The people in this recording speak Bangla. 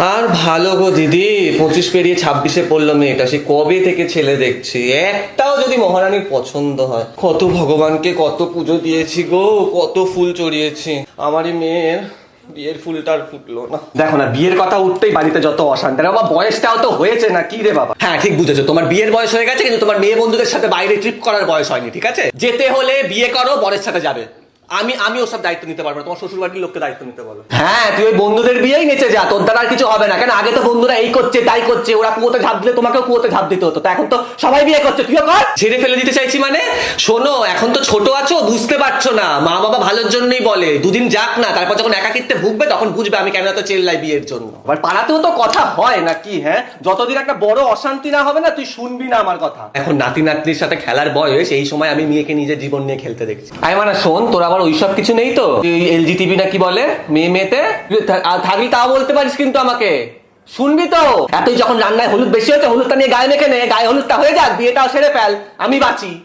আর ভালো গো দিদি, পঁচিশ পেরিয়ে ছাব্বিশে পড়ল মেয়েটা, সে কবে থেকে ছেলে দেখছি? একটাও যদি মহারানীর পছন্দ হয়। কত ভগবানকে কত পুজো দিয়েছি গো, কত ফুল চড়িয়েছি। আমারই মেয়ের বিয়ের ফুলটা আর ফুটলো না। দেখো না, বিয়ের কথা উঠতেই বাড়িতে যত অশান্তি বাবা, বয়সটাও তো হয়েছে না, কি রে বাবা? হ্যাঁ ঠিক বুঝেছ, তোমার বিয়ের বয়স হয়ে গেছে, কিন্তু তোমার মেয়ে বন্ধুদের সাথে বাইরে ট্রিপ করার বয়স হয়নি, ঠিক আছে? যেতে হলে বিয়ে করো, বরের সাথে যাবে। আমি আমি ওসব দায়িত্ব নিতে পারব না। তোমার শ্বশুর বাড়ির লোককে দায়িত্ব নিতে বলো। হ্যাঁ তুই ওই বন্ধুদের বিয়েই নেচে যা তোর দ্বারা আর কিছু হবে না। কেন আগে তো বন্ধুরা এই করছে তাই করছে ওরা কুয়োতে ঝাঁপ দিলে তোমাকেও কুয়োতে ঝাঁপ দিতে হতো। তা এখন তো সবাই বিয়ে করছে তুইও কর। ছেড়ে ফেলে দিতে চাইছি মানে? শোনো এখন তো ছোট আছো বুঝতে পারছ না। মা বাবা ভালোর জন্যই বলে দুদিন যাক না তারপর যখন একাকিত্বে ভুগবে তখন বুঝবে আমি কেন এত চেল্লাই বিয়ের জন্য। আবার পাড়াতেও তো কথা হয় নাকি হ্যাঁ? যতদিন একটা বড় অশান্তি না হবে না তুই শুনবি না আমার কথা। এখন নাতি নাতনির সাথে খেলার বয়স এই সময় আমি মেয়েকে নিজের জীবন নিয়ে খেলতে দেখছি। আই মানে শোন তোর আবার ওইসব কিছু নেই তো। এলজি টিভি না কি বলে? মেয়ে মেয়েতে? থাকলে তাও বলতে পারিস কিন্তু আমাকে। শুনবি তো? এতই যখন রান্নায় হলুদ বেশি হয়েছে, হলুদটা নিয়ে গায়ে মেখে নে। গায়ে হলুদটা হয়ে যাক, বিয়েটাও সেরে ফেল। আমি বাঁচি।